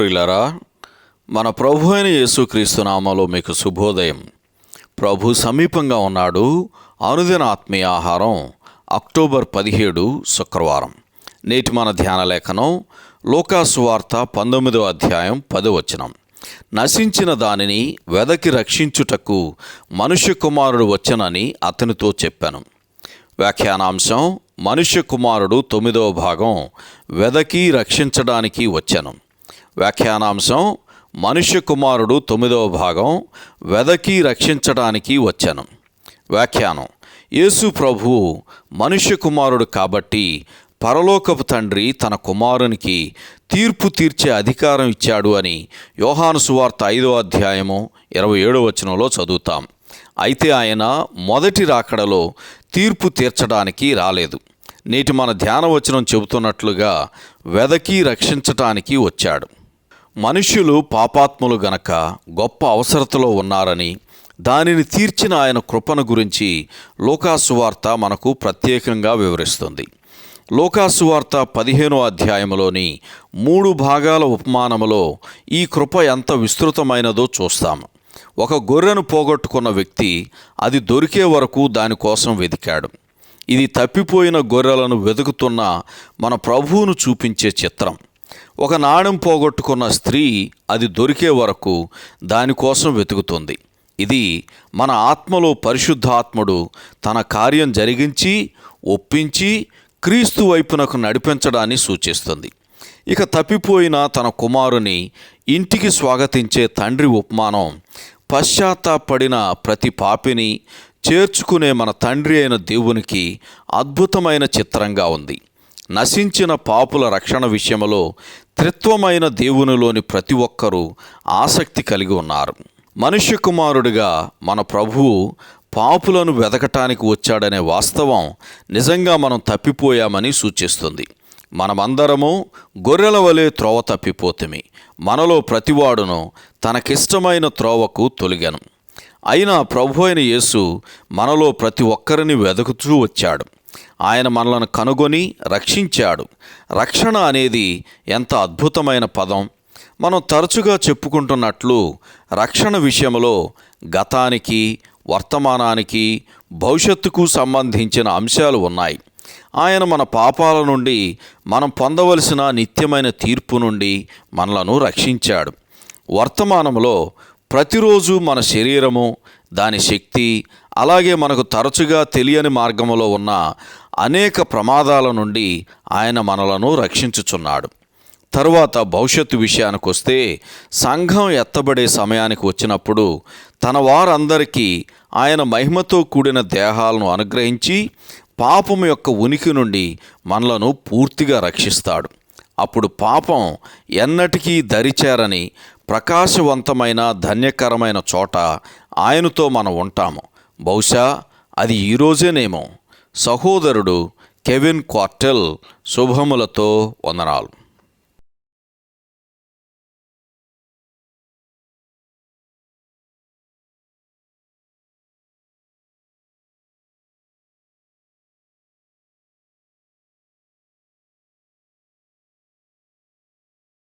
ప్రియులరా మన ప్రభు అయిన యేసుక్రీస్తు నామలో మీకు శుభోదయం. ప్రభు సమీపంగా ఉన్నాడు అనుదిన ఆత్మీయ ఆహారం అక్టోబర్ పదిహేడు శుక్రవారం. నేటి మన ధ్యాన లేఖనం లోకాసు వార్త పంతొమ్మిదో అధ్యాయం పదవచనం నశించిన దానిని వెదకి రక్షించుటకు మనుష్య కుమారుడు వచ్చనని అతనితో చెప్పాను. వ్యాఖ్యానాంశం మనుష్య కుమారుడు తొమ్మిదవ భాగం వెదకి రక్షించడానికి వచ్చాను. వ్యాఖ్యానాంశం మనుష్య కుమారుడు తొమ్మిదవ భాగం వెదకి రక్షించడానికి వచ్చాను. వ్యాఖ్యానం యేసు ప్రభువు మనుష్య కుమారుడు కాబట్టి పరలోకపు తండ్రి తన కుమారునికి తీర్పు తీర్చే అధికారం ఇచ్చాడు అని యోహాను సువార్త ఐదో అధ్యాయము ఇరవై ఏడో వచనంలో చదువుతాం. అయితే ఆయన మొదటి రాకడలో తీర్పు తీర్చడానికి రాలేదు. నేటి మన ధ్యానవచనం చెబుతున్నట్లుగా వెదకి రక్షించటానికి వచ్చాడు. మనుష్యులు పాపాత్ములు గనక గొప్ప అవసరతలో ఉన్నారని దానిని తీర్చిన ఆయన కృపను గురించి లోకాసువార్త మనకు ప్రత్యేకంగా వివరిస్తుంది. లోకాసువార్త పదిహేనో అధ్యాయములోని మూడు భాగాల ఉపమానములో ఈ కృప ఎంత విస్తృతమైనదో చూస్తాము ఒక గొర్రెను పోగొట్టుకున్న వ్యక్తి అది దొరికే వరకు దానికోసం వెతికాడు. ఇది తప్పిపోయిన గొర్రెలను వెతుకుతున్న మన ప్రభువును చూపించే చిత్రం. ఒక నాణెం పోగొట్టుకున్న స్త్రీ అది దొరికే వరకు దానికోసం వెతుకుతుంది. ఇది మన ఆత్మలో పరిశుద్ధాత్ముడు తన కార్యం జరిగించి ఒప్పించి క్రీస్తు వైపునకు నడిపించడాన్ని సూచిస్తుంది. ఇక తప్పిపోయిన తన కుమారుని ఇంటికి స్వాగతించే తండ్రి ఉపమానం పశ్చాత్తాపడిన ప్రతి పాపిని చేర్చుకునే మన తండ్రి అయిన దేవునికి అద్భుతమైన చిత్రంగా ఉంది. నశించిన పాపుల రక్షణ విషయంలో త్రిత్వమైన దేవునిలోని ప్రతి ఒక్కరూ ఆసక్తి కలిగి ఉన్నారు. మనుష్య కుమారుడిగా మన ప్రభువు పాపులను వెతకటానికి వచ్చాడనే వాస్తవం నిజంగా మనం తప్పిపోయామని సూచిస్తుంది. మనమందరము గొర్రెల వలె త్రోవ తప్పిపోతుమి. మనలో ప్రతివాడును తనకిష్టమైన త్రోవకు తొలిగను. అయినా ప్రభు అయిన యేసు మనలో ప్రతి ఒక్కరిని వెతుకుతూ వచ్చాడు. ఆయన మనలను కనుగొని రక్షించాడు. రక్షణ అనేది ఎంత అద్భుతమైన పదం. మనం తరచుగా చెప్పుకుంటున్నట్లు రక్షణ విషయంలో గతానికి వర్తమానానికి భవిష్యత్తుకు సంబంధించిన అంశాలు ఉన్నాయి. ఆయన మన పాపాల నుండి మనం పొందవలసిన నిత్యమైన తీర్పు నుండి మనలను రక్షించాడు. వర్తమానంలో ప్రతిరోజు మన శరీరము దాని శక్తి అలాగే మనకు తరచుగా తెలియని మార్గంలో ఉన్న అనేక ప్రమాదాల నుండి ఆయన మనలను రక్షించుచున్నాడు. తరువాత భవిష్యత్తు విషయానికి వస్తే సంఘం ఎత్తబడే సమయానికి వచ్చినప్పుడు తన వారందరికీ ఆయన మహిమతో కూడిన దేహాలను అనుగ్రహించి పాపం యొక్క ఉనికి నుండి మనలను పూర్తిగా రక్షిస్తాడు. అప్పుడు పాపం ఎన్నటికీ దరిచేరని ప్రకాశవంతమైన ధన్యకరమైన చోట ఆయనతో మనం ఉంటాము. బహుశా అది ఈరోజేనేమో సహోదరుడు కెవిన్ క్వార్టెల్ శుభములతో వందనాలు.